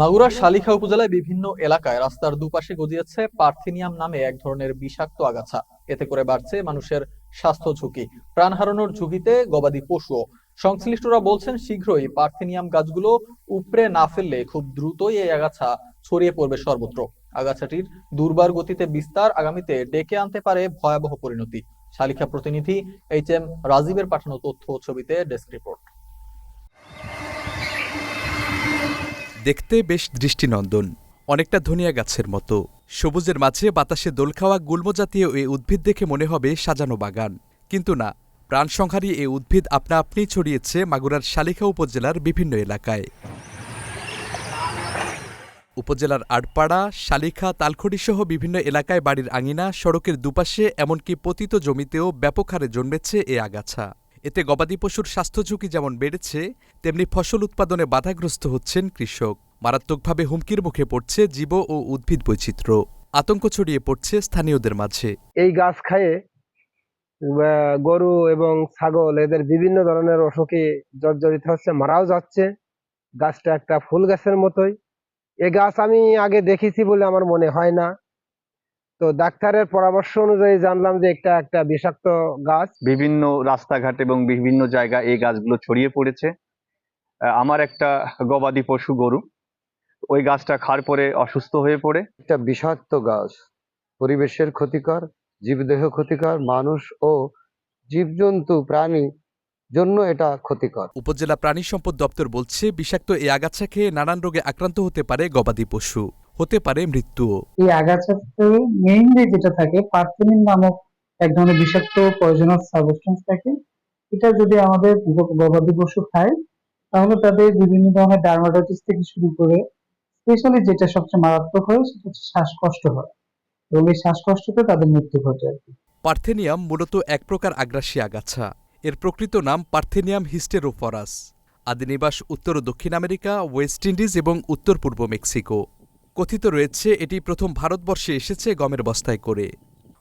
মাগুরার শালিখা উপজেলায় বিভিন্ন এলাকায় রাস্তার দুপাশে গজিয়েছে পার্থিনিয়াম নামে এক ধরনের বিষাক্ত আগাছা। এতে করে বাড়ছে মানুষের স্বাস্থ্য ঝুঁকি। প্রাণ হারানোর ঝুঁকিতে গবাদি পশুও। সংশ্লিষ্টরা বলছেন শীঘ্রই পার্থেনিয়াম গাছগুলো উপড়ে না ফেললে খুব দ্রুতই এই আগাছা ছড়িয়ে পড়বে সর্বত্র। আগাছাটির দুর্বার গতিতে বিস্তার আগামীতে ডেকে আনতে পারে ভয়াবহ পরিণতি। শালিখা প্রতিনিধি এইচ এম রাজীবের পাঠানো তথ্য ছবিতে ডেস্ক রিপোর্ট। দেখতে বেশ দৃষ্টিনন্দন, অনেকটা ধনিয়া গাছের মতো। সবুজের মাঝে বাতাসে দোল খাওয়া গুল্মজাতীয় এই উদ্ভিদ দেখে মনে হবে সাজানো বাগান। কিন্তু না, প্রাণসংহারী এই উদ্ভিদ আপনা আপনিই ছড়িয়েছে মাগুরার শালিখা উপজেলার বিভিন্ন এলাকায়। উপজেলার আড়পাড়া শালিখা, তালখড়িসহ বিভিন্ন এলাকায় বাড়ির আঙিনা, সড়কের দুপাশে, এমনকি পতিত জমিতেও ব্যাপক হারে জন্মেছে এ আগাছা। এতে গবাদি পশুর স্বাস্থ্য ঝুঁকি যেমন বেড়েছে, তেমনি ফসল উৎপাদনে বাধাগ্রস্ত হচ্ছেন কৃষক। মারাত্মকভাবে হুমকির মুখে পড়ছে জীব ও উদ্ভিদ বৈচিত্র্য। আতঙ্ক ছড়িয়ে পড়ছে স্থানীয়দের মাঝে। এই গাছ খায়ে গরু এবং ছাগল, এদের বিভিন্ন ধরনের অসুখে জর্জরিত হচ্ছে, মারাও যাচ্ছে। গাছটা একটা ফুল গাছের মতোই। এ গাছ আমি আগে দেখেছি বলে আমার মনে হয় না। তো ডাক্তারের পরামর্শ অনুযায়ী জানলাম যে একটা একটা বিষাক্ত গাছ। বিভিন্ন রাস্তাঘাট এবং বিভিন্ন জায়গায় এই গাছগুলো ছড়িয়ে পড়েছে। আমার একটা গবাদি পশু গরু। ওই গাছটা খার পরে অসুস্থ হয়ে পড়ে। একটা বিষাক্ত গাছ। পরিবেশের ক্ষতিকর জীবদেহ ক্ষতিকর মানুষ ও জীবজন্তু প্রাণী জন্য এটা ক্ষতিকর। উপজেলা প্রাণী সম্পদ দপ্তর বলছে বিষাক্ত এই আগাছা খেয়ে নানান রোগে আক্রান্ত হতে পারে গবাদি পশু। হতে পারে মৃত্যুও এই আগাছাতে মেইনলি যেটা থাকে পার্থেনিন নামক এক ধরনের বিষাক্ত পয়জনাস সাবস্টেন্স থাকে। এটা যদি আমাদের গবাদি পশু খায় তাহলে তাদের বিভিন্ন ধরনের ডার্মাটাইটিস থেকে শুরু করে স্পেশালি যেটা সবচেয়ে মারাত্মক হয় সেটা হচ্ছে শ্বাসকষ্ট হয়। এবং এই শ্বাসকষ্টতে তাদের মৃত্যু ঘটে আর কি। পার্থেনিয়াম মূলত এক প্রকার আগ্রাসী আগাছা। এর প্রকৃত নাম পার্থেনিয়াম হিস্টেরোফরাস আদিনিবাস উত্তর ও দক্ষিণ আমেরিকা ওয়েস্ট ইন্ডিজ এবং উত্তর পূর্ব মেক্সিকো। কথিত রয়েছে, এটি প্রথম ভারতবর্ষে এসেছে গমের বস্তায় করে।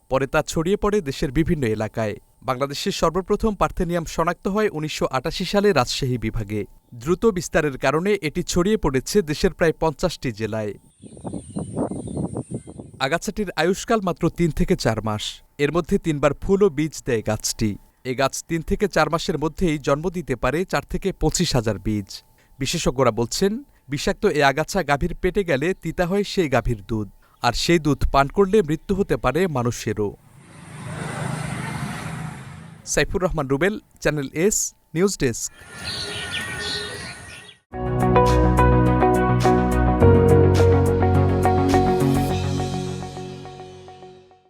পরে তা ছড়িয়ে পড়ে দেশের বিভিন্ন এলাকায়। বাংলাদেশের সর্বপ্রথম পার্থেনিয়াম শনাক্ত হয় উনিশশো আটাশি সালে রাজশাহী বিভাগে। দ্রুত বিস্তারের কারণে এটি ছড়িয়ে পড়েছে দেশের প্রায় পঞ্চাশটি জেলায়। আগাছাটির আয়ুষ্কাল মাত্র তিন থেকে চার মাস। এর মধ্যে তিনবার ফুল ও বীজ দেয় গাছটি। এ গাছ তিন থেকে চার মাসের মধ্যেই জন্ম দিতে পারে চার থেকে পঁচিশ হাজার বীজ। বিশেষজ্ঞরা বলছেন বিষাক্ত এই আগাছা গাভীর পেটে গেলে তিতা হয় সেই গাভীর দুধ। আর সেই দুধ পান করলে মৃত্যু হতে পারে মানুষেরও। Saifur Rahman Rubel, channel S, news desk.